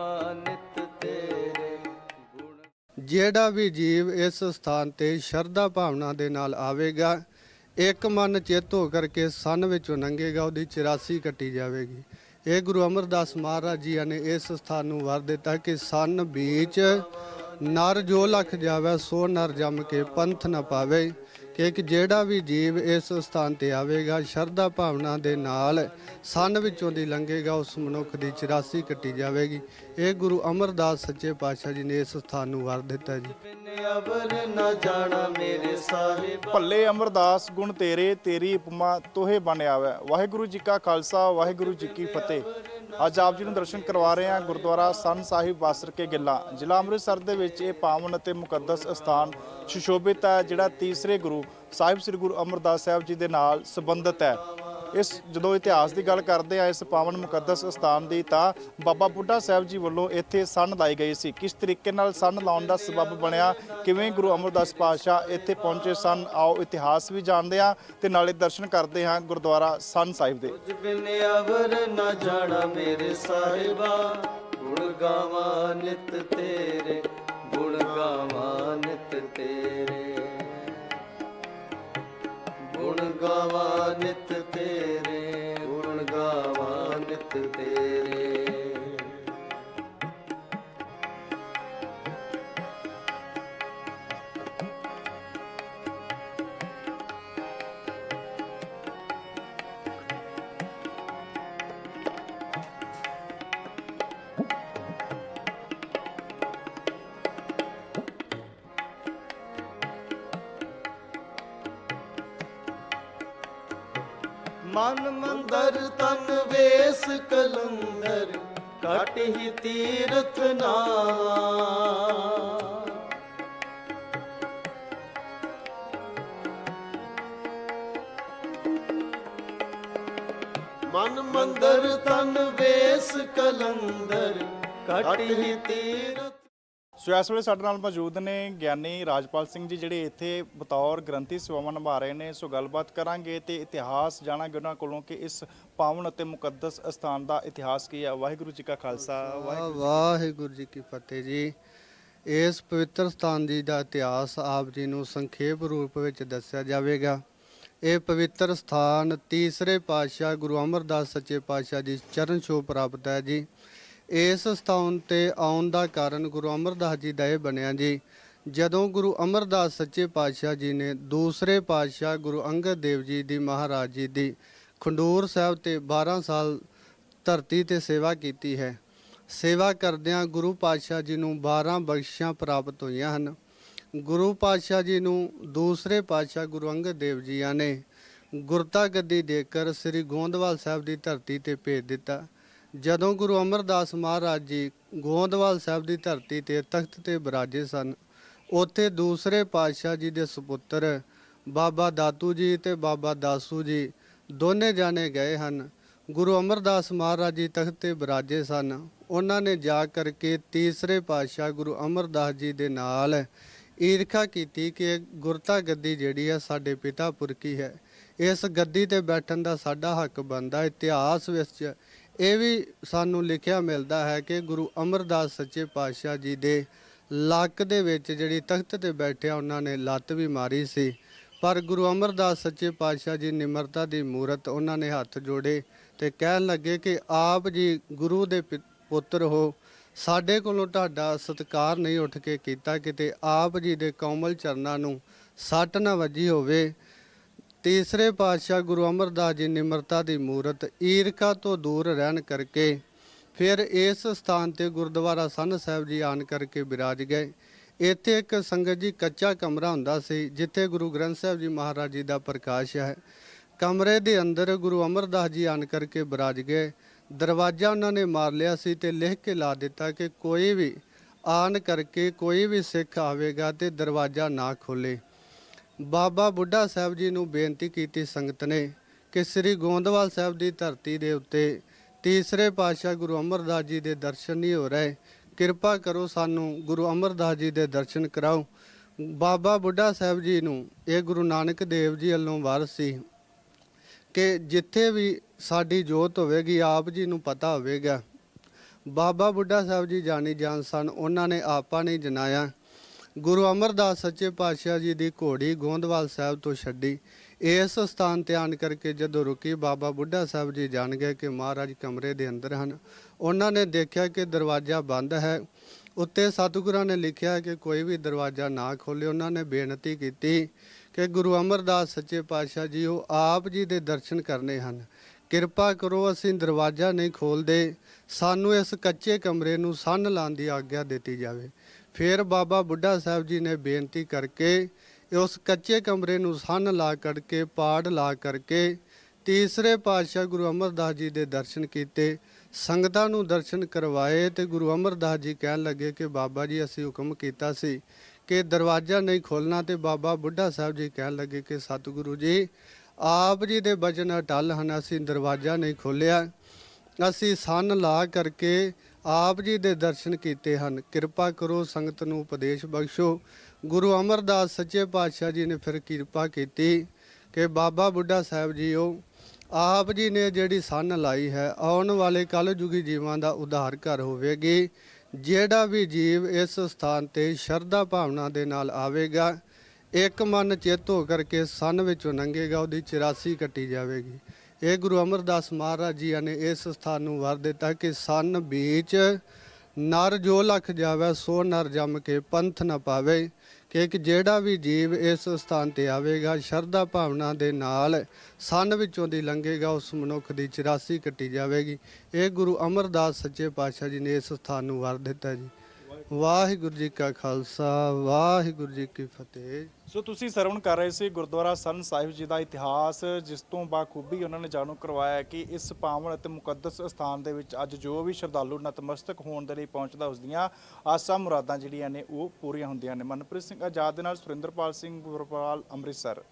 ਗਾਵਾਂ ਨਿਤ ਤੇਰੇ ਜਿਹੜਾ ਵੀ ਜੀਵ ਇਸ ਸਥਾਨ ਤੇ ਸ਼ਰਧਾ ਭਾਵਨਾ ਦੇ ਨਾਲ ਆਵੇਗਾ, ਇੱਕ ਮਨ ਚਿੱਤ ਹੋ ਕਰਕੇ ਸੰਨ ਵਿੱਚੋਂ ਲੰਘੇਗਾ ਉਹਦੀ 84 ਕੱਟੀ ਜਾਵੇਗੀ। ਇਹ ਗੁਰੂ ਅਮਰਦਾਸ ਮਹਾਰਾਜ ਜੀ ਨੇ ਇਸ ਸਥਾਨ ਨੂੰ ਵਰ ਦਿੱਤਾ ਕਿ ਸੰਨ ਵਿੱਚ ਨਰ ਜੋ ਲਖ ਜਾਵੇ, ਸੋ ਨਰ ਜੰਮ ਕੇ ਪੰਥ ਨਾ ਪਾਵੇ। ਇੱਕ ਜਿਹੜਾ ਵੀ ਜੀਵ ਇਸ ਸਥਾਨ ਤੇ ਆਵੇਗਾ, ਸ਼ਰਧਾ ਭਾਵਨਾ ਦੇ ਨਾਲ ਸੰਨ ਵਿੱਚੋਂ ਦੀ ਲੰਘੇਗਾ, ਉਸ ਮਨੁੱਖ ਦੀ 84 ਕੱਟੀ ਜਾਵੇਗੀ। ਇਹ ਗੁਰੂ ਅਮਰਦਾਸ ਸੱਚੇ ਪਾਤਸ਼ਾਹ ਜੀ ਨੇ ਇਸ ਸਥਾਨ ਨੂੰ ਵਰ ਦਿੱਤਾ ਜੀ। ਭੱਲੇ ਅਮਰਦਾਸ, ਗੁਣ ਤੇਰੇ, ਤੇਰੀ ਉਪਮਾ ਤੋਹੇ ਬਣਿਆ ਆਵੇ। ਵਾਹਿਗੁਰੂ ਜੀ ਕਾ ਖਾਲਸਾ, ਵਾਹਿਗੁਰੂ ਜੀ ਕੀ ਫਤਿਹ। ਅੱਜ ਆਪ ਜੀ ਨੂੰ ਦਰਸ਼ਨ ਕਰਵਾ ਰਹੇ ਹਾਂ ਗੁਰਦੁਆਰਾ ਸੰਨ ਸਾਹਿਬ ਬਾਸਰ ਕੇ ਗਿੱਲਾ। ਜ਼ਿਲ੍ਹਾ ਅੰਮ੍ਰਿਤਸਰ ਦੇ ਵਿੱਚ ਇਹ ਪਾਵਨ ਅਤੇ ਮੁਕੱਦਸ ਸਥਾਨ ਸੁਸ਼ੋਭਿਤ ਹੈ, ਜਿਹੜਾ ਤੀਸਰੇ ਗੁਰੂ ਸਾਹਿਬ ਸ੍ਰੀ ਗੁਰੂ ਅਮਰਦਾਸ ਸਾਹਿਬ ਜੀ ਦੇ ਨਾਲ ਸੰਬੰਧਿਤ ਹੈ। ਇਸ ਜਦੋਂ ਇਤਿਹਾਸ ਦੀ ਗੱਲ ਕਰਦੇ ਆ, ਇਸ ਪਾਵਨ ਮੁਕੱਦਸ ਸਥਾਨ ਦੀ, ਤਾਂ ਬਾਬਾ ਬੁੱਢਾ ਸਾਹਿਬ ਜੀ ਵੱਲੋਂ ਇੱਥੇ ਸੰਨ ਲਾਈ ਗਈ ਸੀ। ਕਿਸ ਤਰੀਕੇ ਨਾਲ ਸੰਨ ਲਾਉਣ ਦਾ ਸਬਬ ਬਣਿਆ? ਕਿਵੇਂ ਗੁਰੂ ਅਮਰਦਾਸ ਪਾਤਸ਼ਾਹ ਇੱਥੇ ਪਹੁੰਚੇ ਸਨ? ਆਓ ਇਤਿਹਾਸ ਵੀ ਜਾਣਦੇ ਹਾਂ ਤੇ ਨਾਲੇ ਦਰਸ਼ਨ ਕਰਦੇ ਹਾਂ ਗੁਰਦੁਆਰਾ ਸੰਨ ਸਾਹਿਬ ਦੇ। ਬਿਨ ਅਵਰ ਨਾ ਜਾਣਾ ਮੇਰੇ ਸਾਹਿਬਾ, ਗੁਣ ਗਾਵਾਂ ਨਿਤ ਤੇਰੇ। ਮਨ ਮੰਦਰ ਤਨ ਵੇਸ ਕਲੰਦਰ ਕਟ ਹੀ ਤੀਰਥ ਨਾ। ਮਨ ਮੰਦਰ ਤਨ ਵੇਸ ਕਲੰਦਰ ਕਟ ਹੀ ਤੀਰਥ ਸੋ ਇਸ ਵੇਲੇ ਸਾਡੇ ਨਾਲ ਮੌਜੂਦ ਨੇ ਗਿਆਨੀ ਰਾਜਪਾਲ ਸਿੰਘ ਜੀ ਜਿਹੜੇ ਇੱਥੇ ਬਤੌਰ ਗ੍ਰੰਥੀ ਸੇਵਾਵਾਂ ਨਿਭਾ ਰਹੇ ਨੇ। ਸੋ ਗੱਲਬਾਤ ਕਰਾਂਗੇ ਤੇ ਇਤਿਹਾਸ ਜਾਣਾਂਗੇ ਉਹਨਾਂ ਕੋਲੋਂ ਕਿ ਇਸ ਪਾਵਨ ਅਤੇ ਮੁਕੱਦਸ ਸਥਾਨ ਦਾ ਇਤਿਹਾਸ ਕੀ ਹੈ। ਵਾਹਿਗੁਰੂ ਜੀ ਕਾ ਖਾਲਸਾ। ਵਾਹਿਗੁਰੂ ਜੀ ਕੀ ਫਤਿਹ ਜੀ। ਇਸ ਪਵਿੱਤਰ ਸਥਾਨ ਜੀ ਦਾ ਇਤਿਹਾਸ ਆਪ ਜੀ ਨੂੰ ਸੰਖੇਪ ਰੂਪ ਵਿੱਚ ਦੱਸਿਆ ਜਾਵੇਗਾ। ਇਹ ਪਵਿੱਤਰ ਸਥਾਨ ਤੀਸਰੇ ਪਾਤਸ਼ਾਹ ਗੁਰੂ ਅਮਰਦਾਸ ਸੱਚੇ ਪਾਤਸ਼ਾਹ ਜੀ ਚਰਨ ਛੋਹ ਪ੍ਰਾਪਤ ਹੈ ਜੀ। ਇਸ ਸਥਾਨ ਤੇ ਆਉਣ ਦਾ ਕਾਰਨ ਗੁਰੂ ਅਮਰਦਾਸ ਜੀ ਦਾ ਇਹ ਬਣਿਆ ਜੀ, ਜਦੋਂ ਗੁਰੂ ਅਮਰਦਾਸ ਸੱਚੇ ਪਾਤਸ਼ਾਹ ਜੀ ਨੇ ਦੂਸਰੇ ਪਾਤਸ਼ਾਹ ਗੁਰੂ ਅੰਗਦ ਦੇਵ ਜੀ ਦੀ ਮਹਾਰਾਜ ਜੀ ਦੀ ਖੰਡੂਰ ਸਾਹਿਬ ਤੇ 12 ਸਾਲ ਧਰਤੀ ਤੇ ਸੇਵਾ ਕੀਤੀ ਹੈ। ਸੇਵਾ ਕਰਦਿਆਂ ਗੁਰੂ ਪਾਤਸ਼ਾਹ ਜੀ ਨੂੰ 12 ਬਖਸ਼ਾਂ ਪ੍ਰਾਪਤ ਹੋਈਆਂ ਹਨ। ਗੁਰੂ ਪਾਤਸ਼ਾਹ ਜੀ ਨੂੰ ਦੂਸਰੇ ਪਾਤਸ਼ਾਹ ਗੁਰੂ ਅੰਗਦ ਦੇਵ ਜੀਆਂ ਨੇ ਗੁਰਤਾ ਗੱਦੀ ਦੇ ਕੇ ਸ੍ਰੀ ਗੋਂਦਵਾਲ ਸਾਹਿਬ ਦੀ ਧਰਤੀ ਤੇ ਭੇਜ ਦਿੱਤਾ। ਜਦੋਂ ਗੁਰੂ ਅਮਰਦਾਸ ਮਹਾਰਾਜ ਜੀ ਗੋਂਦਵਾਲ ਸਾਹਿਬ ਦੀ ਧਰਤੀ ਤੇ ਤਖਤ ਤੇ ਬਿਰਾਜੇ ਸਨ, ਉੱਥੇ ਦੂਸਰੇ ਪਾਤਸ਼ਾਹ ਜੀ ਦੇ ਸੁਪੁੱਤਰ ਬਾਬਾ ਦਾਤੂ ਜੀ ਤੇ ਬਾਬਾ ਦਾਸੂ ਜੀ ਦੋਨੇ ਜਾਣੇ ਗਏ ਹਨ। ਗੁਰੂ ਅਮਰਦਾਸ ਮਹਾਰਾਜ ਜੀ ਤਖਤ ਤੇ ਬਿਰਾਜੇ ਸਨ। ਉਹਨਾਂ ਨੇ ਜਾ ਕਰਕੇ ਤੀਸਰੇ ਪਾਤਸ਼ਾਹ ਗੁਰੂ ਅਮਰਦਾਸ ਜੀ ਦੇ ਨਾਲ ਈਰਖਾ ਕੀਤੀ ਕਿ ਗੁਰਤਾ ਗੱਦੀ ਜਿਹੜੀ ਹੈ ਸਾਡੇ ਪਿਤਾ ਪੁਰਖੀ ਹੈ। ਇਸ ਗੱਦੀ ਤੇ ਬੈਠਣ ਦਾ ਸਾਡਾ ਹੱਕ ਬਣਦਾ। ਇਤਿਹਾਸ ਵਿੱਚ ਇਹ ਵੀ ਸਾਨੂੰ ਲਿਖਿਆ ਮਿਲਦਾ ਹੈ ਕਿ ਗੁਰੂ ਅਮਰਦਾਸ ਸੱਚੇ ਪਾਤਸ਼ਾਹ ਜੀ ਦੇ ਲੱਕ ਦੇ ਵਿੱਚ ਜਿਹੜੀ ਤਖਤ ਤੇ ਬੈਠਿਆ ਉਹਨਾਂ ਨੇ ਲੱਤ ਵੀ ਮਾਰੀ ਸੀ। ਪਰ ਗੁਰੂ ਅਮਰਦਾਸ ਸੱਚੇ ਪਾਤਸ਼ਾਹ ਜੀ ਨਿਮਰਤਾ ਦੀ ਮੂਰਤ ਉਹਨਾਂ ਨੇ ਹੱਥ ਜੋੜੇ ਤੇ ਕਹਿਣ ਲੱਗੇ ਕਿ ਆਪ ਜੀ ਗੁਰੂ ਦੇ ਪਿ- ਪੁੱਤਰ ਹੋ। ਸਾਡੇ ਕੋਲੋਂ ਤੁਹਾਡਾ ਸਤਿਕਾਰ ਨਹੀਂ ਉੱਠ ਕੇ ਕੀਤਾ ਕਿਤੇ ਆਪ ਜੀ ਦੇ ਕੋਮਲ ਚਰਨਾਂ ਨੂੰ ਸੱਟ ਨਾ ਵੱਜੀ ਹੋਵੇ। ਤੀਸਰੇ ਪਾਤਸ਼ਾਹ ਗੁਰੂ ਅਮਰਦਾਸ ਜੀ ਨਿਮਰਤਾ ਦੀ ਮੂਰਤ ਈਰਖਾ ਤੋਂ ਦੂਰ ਰਹਿਣ ਕਰਕੇ ਫਿਰ ਇਸ ਸਥਾਨ ਤੇ ਗੁਰਦੁਆਰਾ ਸੰਨ ਸਾਹਿਬ ਜੀ ਆਣ ਕਰਕੇ ਬਿਰਾਜ ਗਏ। ਇੱਥੇ ਇੱਕ ਸੰਗਤ ਜੀ ਕੱਚਾ ਕਮਰਾ ਹੁੰਦਾ ਸੀ, ਜਿੱਥੇ ਗੁਰੂ ਗ੍ਰੰਥ ਸਾਹਿਬ ਜੀ ਮਹਾਰਾਜ ਜੀ ਦਾ ਪ੍ਰਕਾਸ਼ ਹੈ। ਕਮਰੇ ਦੇ ਅੰਦਰ ਗੁਰੂ ਅਮਰਦਾਸ ਜੀ ਆਣ ਕਰਕੇ ਬਿਰਾਜ ਗਏ। ਦਰਵਾਜ਼ਾ ਉਹਨਾਂ ਨੇ ਮਾਰ ਲਿਆ ਸੀ ਤੇ ਲਿਖ ਕੇ ਲਾ ਦਿੱਤਾ ਕਿ ਕੋਈ ਵੀ ਆਣ ਕਰਕੇ ਕੋਈ ਵੀ ਸਿੱਖ ਆਵੇਗਾ ਤੇ ਦਰਵਾਜ਼ਾ ਨਾ ਖੋਲੇ। ਬਾਬਾ ਬੁੱਢਾ ਸਾਹਿਬ ਜੀ ਨੂੰ ਬੇਨਤੀ ਕੀਤੀ ਸੰਗਤ ਨੇ ਕਿ ਸ੍ਰੀ ਗੋਂਦਵਾਲ ਸਾਹਿਬ ਦੀ ਧਰਤੀ ਦੇ ਉੱਤੇ ਤੀਸਰੇ ਪਾਤਸ਼ਾਹ ਗੁਰੂ ਅਮਰਦਾਸ ਜੀ ਦੇ ਦਰਸ਼ਨ ਨਹੀਂ ਹੋ ਰਹੇ। ਕਿਰਪਾ ਕਰੋ ਸਾਨੂੰ ਗੁਰੂ ਅਮਰਦਾਸ ਜੀ ਦੇ ਦਰਸ਼ਨ ਕਰਾਓ। ਬਾਬਾ ਬੁੱਢਾ ਸਾਹਿਬ ਜੀ ਨੂੰ ਇਹ ਗੁਰੂ ਨਾਨਕ ਦੇਵ ਜੀ ਵੱਲੋਂ ਵਾਰਸ ਸੀ ਕਿ ਜਿੱਥੇ ਵੀ ਸਾਡੀ ਜੋਤ ਹੋਵੇਗੀ, ਆਪ ਜੀ ਨੂੰ ਪਤਾ ਹੋਵੇਗਾ। ਬਾਬਾ ਬੁੱਢਾ ਸਾਹਿਬ ਜੀ ਜਾਣੀ ਜਾਣ ਸਨ, ਉਹਨਾਂ ਨੇ ਆਪਾ ਨਹੀਂ ਜਨਾਇਆ। ਗੁਰੂ ਅਮਰਦਾਸ ਸੱਚੇ ਪਾਤਸ਼ਾਹ ਜੀ ਦੀ ਘੋੜੀ ਗੋਂਦਵਾਲ ਸਾਹਿਬ ਤੋਂ ਛੱਡੀ। ਇਸ ਸਥਾਨ ਤੇ ਆਣ ਕਰਕੇ ਜਦੋਂ ਰੁਕੀ, ਬਾਬਾ ਬੁੱਢਾ ਸਾਹਿਬ ਜੀ ਜਾਣ ਗਏ ਕਿ ਮਹਾਰਾਜ ਕਮਰੇ ਦੇ ਅੰਦਰ ਹਨ। ਉਹਨਾਂ ਨੇ ਦੇਖਿਆ ਕਿ ਦਰਵਾਜ਼ਾ ਬੰਦ ਹੈ। ਉੱਤੇ ਸਤਿਗੁਰਾਂ ਨੇ ਲਿਖਿਆ ਕਿ ਕੋਈ ਵੀ ਦਰਵਾਜ਼ਾ ਨਾ ਖੋਲੇ ਉਹਨਾਂ ਨੇ ਬੇਨਤੀ ਕੀਤੀ ਕਿ ਗੁਰੂ ਅਮਰਦਾਸ ਸੱਚੇ ਪਾਤਸ਼ਾਹ ਜੀ ਉਹ ਆਪ ਜੀ ਦੇ ਦਰਸ਼ਨ ਕਰਨੇ ਹਨ। ਕਿਰਪਾ ਕਰੋ, ਅਸੀਂ ਦਰਵਾਜ਼ਾ ਨਹੀਂ ਖੋਲਦੇ ਸਾਨੂੰ ਇਸ ਕੱਚੇ ਕਮਰੇ ਨੂੰ ਸੰਨ ਲਾਉਣ ਦੀ ਆਗਿਆ ਦਿੱਤੀ ਜਾਵੇ। ਫਿਰ ਬਾਬਾ ਬੁੱਢਾ ਸਾਹਿਬ ਜੀ ਨੇ ਬੇਨਤੀ ਕਰਕੇ ਉਸ ਕੱਚੇ ਕਮਰੇ ਨੂੰ ਸੰਨ ਲਾ ਕਰਕੇ, ਪਾੜ ਲਾ ਕਰਕੇ ਤੀਸਰੇ ਪਾਤਸ਼ਾਹ ਗੁਰੂ ਅਮਰਦਾਸ ਜੀ ਦੇ ਦਰਸ਼ਨ ਕੀਤੇ। ਸੰਗਤਾਂ ਨੂੰ ਦਰਸ਼ਨ ਕਰਵਾਏ ਤੇ ਗੁਰੂ ਅਮਰਦਾਸ ਜੀ ਕਹਿਣ ਲੱਗੇ ਕਿ ਬਾਬਾ ਜੀ, ਅਸੀਂ ਹੁਕਮ ਕੀਤਾ ਸੀ ਕਿ ਦਰਵਾਜ਼ਾ ਨਹੀਂ ਖੋਲਣਾ ਤੇ ਬਾਬਾ ਬੁੱਢਾ ਸਾਹਿਬ ਜੀ ਕਹਿਣ ਲੱਗੇ ਕਿ ਸਤਿਗੁਰੂ ਜੀ, ਆਪ ਜੀ ਦੇ ਬਚਨ ਅਟਲ ਹਨ, ਅਸੀਂ ਦਰਵਾਜ਼ਾ ਨਹੀਂ ਖੋਲਿਆ ਅਸੀਂ ਸੰਨ ਲਾ ਕਰਕੇ ਆਪ ਜੀ ਦੇ ਦਰਸ਼ਨ ਕੀਤੇ ਹਨ। ਕਿਰਪਾ ਕਰੋ ਸੰਗਤ ਨੂੰ ਉਪਦੇਸ਼ ਬਖਸ਼ੋ। ਗੁਰੂ ਅਮਰਦਾਸ ਸੱਚੇ ਪਾਤਸ਼ਾਹ ਜੀ ਨੇ ਫਿਰ ਕਿਰਪਾ ਕੀਤੀ ਕਿ ਬਾਬਾ ਬੁੱਢਾ ਸਾਹਿਬ ਜੀ ਉਹ ਆਪ ਜੀ ਨੇ ਜਿਹੜੀ ਸੰਨ ਲਾਈ ਹੈ, ਆਉਣ ਵਾਲੇ ਕਲਯੁਗੀ ਜੀਵਾਂ ਦਾ ਉਧਾਰ ਕਰ ਹੋਵੇਗੀ। ਜਿਹੜਾ ਵੀ ਜੀਵ ਇਸ ਸਥਾਨ ਤੇ ਸ਼ਰਧਾ ਭਾਵਨਾ ਦੇ ਨਾਲ ਆਵੇਗਾ, ਇੱਕ ਮਨ ਚਿੱਤ ਹੋ ਕਰਕੇ ਸੰਨ ਵਿੱਚੋਂ ਲੰਘੇਗਾ ਉਹਦੀ 84 ਕੱਟੀ ਜਾਵੇਗੀ। ਇਹ ਗੁਰੂ ਅਮਰਦਾਸ ਮਹਾਰਾਜ ਜੀ ਨੇ ਇਸ ਸਥਾਨ ਨੂੰ ਵਰ ਦਿੱਤਾ ਕਿ ਸੰਨ ਵਿੱਚ ਨਰ ਜੋ ਲਖ ਜਾਵੇ, ਸੋ ਨਰ ਜੰਮ ਕੇ ਪੰਥ ਨਾ ਪਾਵੇ, ਕਿ ਇੱਕ ਜਿਹੜਾ ਵੀ ਜੀਵ ਇਸ ਸਥਾਨ ਤੇ ਆਵੇਗਾ, ਸ਼ਰਧਾ ਭਾਵਨਾ ਦੇ ਨਾਲ ਸੰਨ ਵਿੱਚੋਂ ਦੀ ਲੰਘੇਗਾ, ਉਸ ਮਨੁੱਖ ਦੀ 84 ਕੱਟੀ ਜਾਵੇਗੀ। ਇਹ ਗੁਰੂ ਅਮਰਦਾਸ ਸੱਚੇ ਪਾਤਸ਼ਾਹ ਜੀ ਨੇ ਇਸ ਸਥਾਨ ਨੂੰ ਵਰ ਦਿੱਤਾ ਜੀ। ਵਾਹਿਗੁਰੂ ਜੀ ਕਾ ਖਾਲਸਾ, ਵਾਹਿਗੁਰੂ ਜੀ ਕੀ ਫਤਿਹ। ਸੋ ਤੁਸੀਂ ਸਰਵਣ ਕਰ ਰਹੇ ਸੀ ਗੁਰਦੁਆਰਾ ਸਨ ਸਾਹਿਬ ਜੀ ਦਾ ਇਤਿਹਾਸ, ਜਿਸ ਤੋਂ ਬਾਖੂਬੀ ਉਹਨਾਂ ਨੇ ਜਾਣੂ ਕਰਵਾਇਆ ਕਿ ਇਸ ਪਾਵਨ ਅਤੇ ਮੁਕੱਦਸ ਸਥਾਨ ਦੇ ਵਿੱਚ ਅੱਜ ਜੋ ਵੀ ਸ਼ਰਧਾਲੂ ਨਤਮਸਤਕ ਹੋਣ ਦੇ ਲਈ ਪਹੁੰਚਦਾ, ਉਸ ਦੀਆਂ ਆਸਾਂ ਮੁਰਾਦਾਂ ਜਿਹੜੀਆਂ ਨੇ ਉਹ ਪੂਰੀਆਂ ਹੁੰਦੀਆਂ ਨੇ। ਮਨਪ੍ਰੀਤ ਸਿੰਘ ਆਜ਼ਾਦ ਦੇ ਨਾਲ ਸੁਰਿੰਦਰਪਾਲ ਸਿੰਘ ਗੁਰਪਾਲ ਅੰਮ੍ਰਿਤਸਰ।